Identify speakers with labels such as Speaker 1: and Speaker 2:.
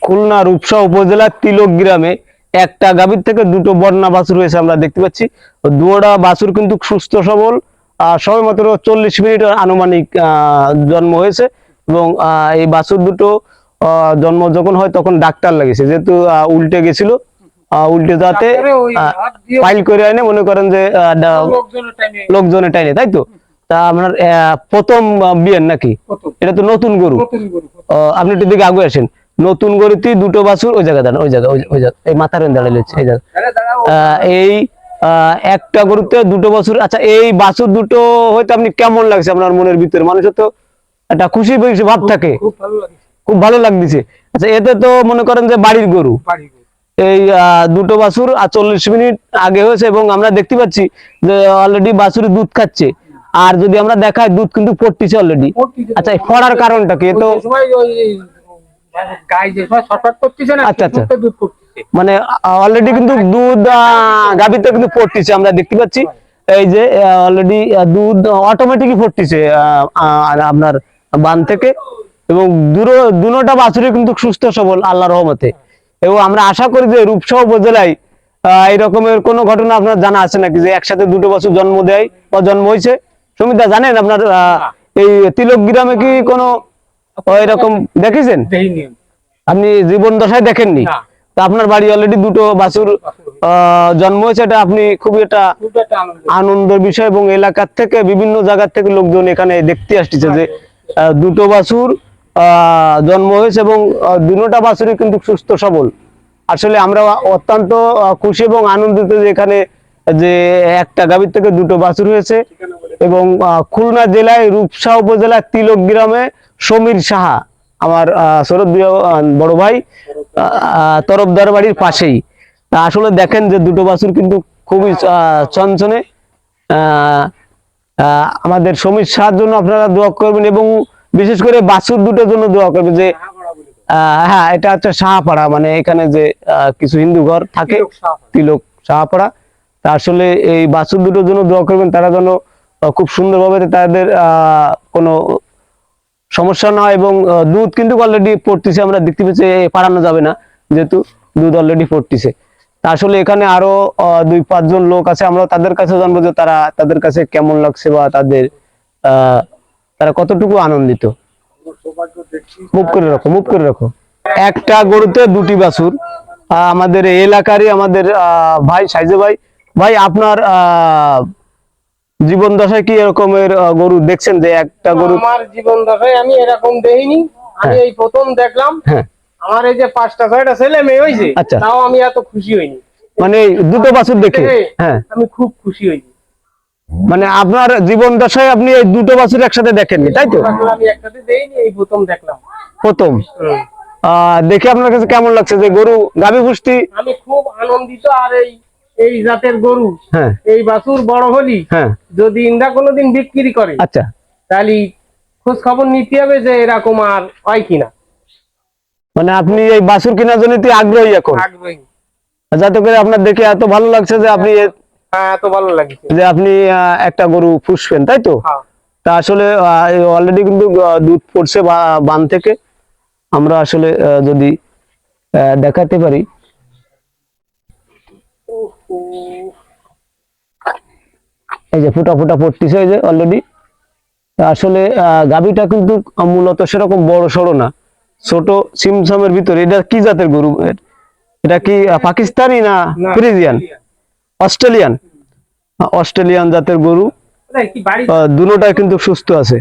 Speaker 1: খুলনা রূপসা উপজেলার তিলক গ্রামে একটা গাভীর থেকে দুটো বন্যা বাছুর হয়েছে আমরা দেখতে পাচ্ছি। দুটা বাছুর কিন্তু সুস্থ সবল আহ, সবে মাত্র চল্লিশ মিনিট আনুমানিক জন্ম হয়েছে এবং এই বাছুর দুটো জন্ম যখন হয় তখন ডাক্তার লাগিয়েছে যেহেতু উল্টে গেছিল উল্টে যাতে ফাইল করে আনে মনে করেন যে
Speaker 2: লোকজনের
Speaker 1: টাইনে তাই তো? তা আপনার প্রথম বিয়ের নাকি? এটা তো নতুন গরু। আপনি একটু দিকে আগে আসেন। নতুন গরুতেই দুটো বাছুর ওই জায়গায় দাঁড়ান ওই জায়গা ওই জায়গা এই মাথার দাঁড়ালে এই জায়গা এই একটা গরুতে দুটো বছর আচ্ছা এই বাছুর দুটো হয়তো আপনি কেমন লাগছে আপনার মনের ভিতরে? মানুষের তো একটা খুশি ভাব থাকে।
Speaker 2: খুব ভালো লাগে
Speaker 1: খুব ভালো লাগতেছে। আচ্ছা এতে তো মনে করেন যে বাড়ির গরু। এই আহ, দুটো বাছুর আর চল্লিশ মিনিট আগে হয়েছে এবং আমরা দেখতে পাচ্ছি যে অলরেডি বাছুর দুধ খাচ্ছে। আর যদি আমরা দেখাই দুধ কিন্তু পড়তেছে অলরেডি আচ্ছা ফড়ার কারণটা কি? এ
Speaker 2: ওই
Speaker 1: তো মানে অলরেডি কিন্তু দুধ গাভিতে কিন্তু পড়তেছে আমরা দেখতে পাচ্ছি। এই যে অলরেডি দুধ অটোমেটিকই পড়তেছে আপনার বান থেকে। এবং দুটো বাছুরে কিন্তু সুস্থ সবল আল্লাহ রহমতে। এবং আমরা আশা করি যে রূপসহ উপজেলায় আহ, এই রকমের কোনো ঘটনা আপনার জানা আছে নাকি? যে একসাথে দুটো বছর জন্ম দেয় বা জন্ম হয়েছে? সুমিতা জানেন আপনার আহ, এই তিলক গ্রামে কি কোনো এরকম দেখেছেন? আপনি জীবন দশায় দেখেননি? তা আপনার বাড়ি অলরেডি দুটো বাছুর জন্ম হয়েছে। এটা আপনি খুবই একটা আনন্দের বিষয়। এবং এলাকার থেকে বিভিন্ন জায়গার থেকে লোকজন এখানে দেখতে আসতেছে যে দুটো বাছুর আহ, জন্ম হয়েছে এবং আহ, দুটোটা বাছুরই কিন্তু সুস্থ সবল। আসলে আমরা অত্যন্ত খুশি এবং আনন্দিত যে এখানে যে একটা গাভীর থেকে দুটো বাছুর হয়েছে। এবং খুলনা জেলায় রূপসা উপজেলার তিলক গ্রামে সমীর সাহা আমার বড় ভাই তরফদার বাড়ির পাশেই। তা আসলে দেখেন যে দুটো বাছুর কিন্তু খুবই আহ, আমাদের সমীর সাহার জন্য আপনারা দোয়া করবেন এবং বিশেষ করে বাছুর দুটোর জন্য দোয়া করবেন যে আহ, হ্যাঁ এটা হচ্ছে সাহাপাড়া মানে এখানে যে কিছু হিন্দু ঘর থাকে
Speaker 2: তিলক সাহা।
Speaker 1: সাহাপাড়া। তা আসলে এই বাছুর দুটোর জন্য দোয়া করবেন তারা যেন খুব সুন্দরভাবে তাদের কোনো সমস্যা না এবং দুধ কিন্তু অলরেডি পড়তেছে আমরা দেখতে পাচ্ছি এ, পাড়ানো যাবে না যেহেতু দুধ অলরেডি পড়তেছে। আসলে এখানে আরও দুই পাঁচজন লোক আছে আমরা তাদের কাছে জানব যে তারা তাদের কাছে কেমন লাগছে বা তাদের তারা কতটুকু আনন্দিত। মুভ করে রাখো মুভ করে রাখো। একটা গরুতে দুটি বাছুর আমাদের এলাকারই আমাদের ভাই সাইজে ভাই। ভাই আপনার আহ, জীবন দশায় কি এরকমের গরু দেখছেন যে একটা গরু
Speaker 2: আমার জীবন দশায় আমি এরকম দেখিনি। আমি
Speaker 1: হ্যাঁ।
Speaker 2: এই প্রথম দেখলাম।
Speaker 1: হ্যাঁ।
Speaker 2: আমার এই যে পাঁচটা ছয়টা ছেলে মেয়ে হয়েছে
Speaker 1: আচ্ছা।
Speaker 2: তাও আমি এত খুশি হইনি।
Speaker 1: মানে দুটো বাছুর দেখে? হ্যাঁ
Speaker 2: আমি খুব খুশি হইনি।
Speaker 1: মানে আপনার জীবন দশায় আপনি এই দুটো বাছুর একসাথে দেখেননি তাই তো?
Speaker 2: আমি একসাথে দেইনি এই প্রথম দেখলাম।
Speaker 1: প্রথম? দেখে আপনার কাছে কেমন লাগছে যে গরু গাভী পুষ্টি?
Speaker 2: আমি খুব আনন্দিত আর এই এই জাতের গরু
Speaker 1: হ্যাঁ।
Speaker 2: এই বাছুর বড় হলি
Speaker 1: হ্যাঁ।
Speaker 2: যদি ইন্দা কোনোদিন বিক্রি করে
Speaker 1: আচ্ছা।
Speaker 2: তাহলে খোঁজ খবর নিতে হবে যে এরকম আর হয় কিনা।
Speaker 1: মানে আপনি এই বাছুর কেনার জন্য আগ্রহী এখন?
Speaker 2: আগ্রহী।
Speaker 1: যাতে করে আপনার দেখে এত ভালো লাগছে যে আপনি
Speaker 2: হ্যাঁ এত ভালো লাগছে।
Speaker 1: যে আপনি একটা গরু পুষবেন তাই তো?
Speaker 2: হ্যাঁ।
Speaker 1: তা আসলে অলরেডি কিন্তু দুধ পড়ছে বা- বান থেকে। আমরা আসলে যদি দেখাতে পারি। এই যে ফুটা ফুটা পড়তেছে এই যে অলরেডি আসলে গাভীটা কিন্তু মূলত সেরকম বড় সড়ো না। ছোট সিমসামের ভিতরে। এটা কি জাতের গরু? এটা কি পাকিস্তানি না ফ্রিজিয়ান? অস্ট্রেলিয়ান। অস্ট্রেলিয়ান জাতের গরু। দুটোটাই কিন্তু সুস্থ আছে।